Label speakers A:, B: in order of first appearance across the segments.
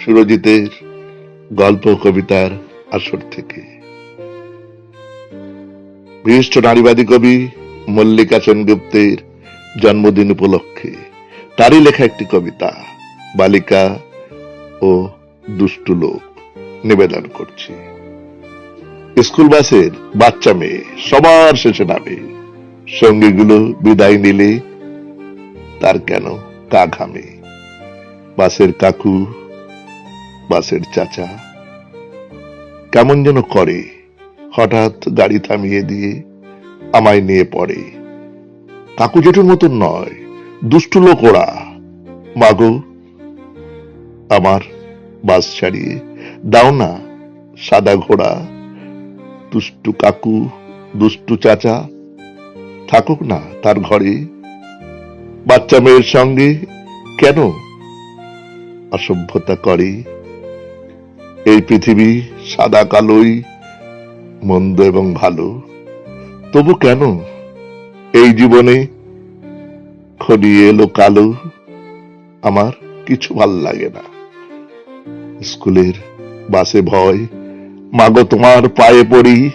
A: সুরজিতের গল্প কবিতার আসর থেকে। বিশিষ্ট নারীবাদী কবি মল্লিকা সেনগুপ্তের জন্মদিন উপলক্ষে তারই লেখা একটি কবিতা বালিকা ও দুষ্টু লোক নিবেদন করছি। স্কুল বাসের বাচ্চা মেয়ে সবার শেষে নামে। সঙ্গীগুলো বিদায় নিলে তার কেন কা ঘামে বাসের কাকু বাসের চাচা। কেমন যেন করে, হঠাৎ গাড়ি থামিয়ে দিয়ে আমায় নিয়ে পড়ে। কাকু জেঠুর মতন নয়, দুষ্টু লোক ওরা। মাগো, আমার বাস ছাড়িয়ে দাও না, সাদা ঘোড়া। দুষ্টু কাকু, দুষ্টু চাচা, থাকুক না তার ঘরে। বাচ্চা মেয়ের সঙ্গে কেন অসভ্যতা করে? এই পৃথিবী সাদা কালোই, মন্দ এবং ভালো। তবু কেন এই জীবনে খনিয়ে এলো কালো? আমার কিছু ভালো লাগে না। স্কুলের বাসে ভয়, মাগো তোমার পায়ে পড়ি।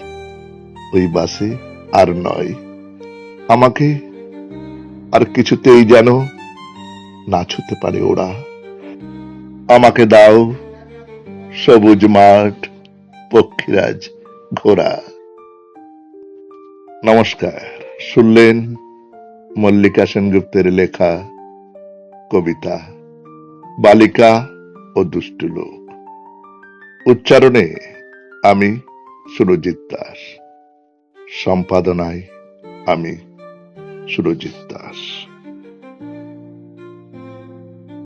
A: ওই বাসে আর নয়। আমাকে আর কিছুতেই যেন না ছুতে পারে ওরা। আমাকে দাও সবুজ মাঠ, পক্ষীরাজ ঘোড়া। নমস্কার, শুনলেন মল্লিকা সেনগুপ্তের লেখা, কবিতা, বালিকা ও দুষ্টু লোক। উচ্চারণে আমি সুরজিৎ দাস, সম্পাদনায় আমি সুরজিৎ দাস।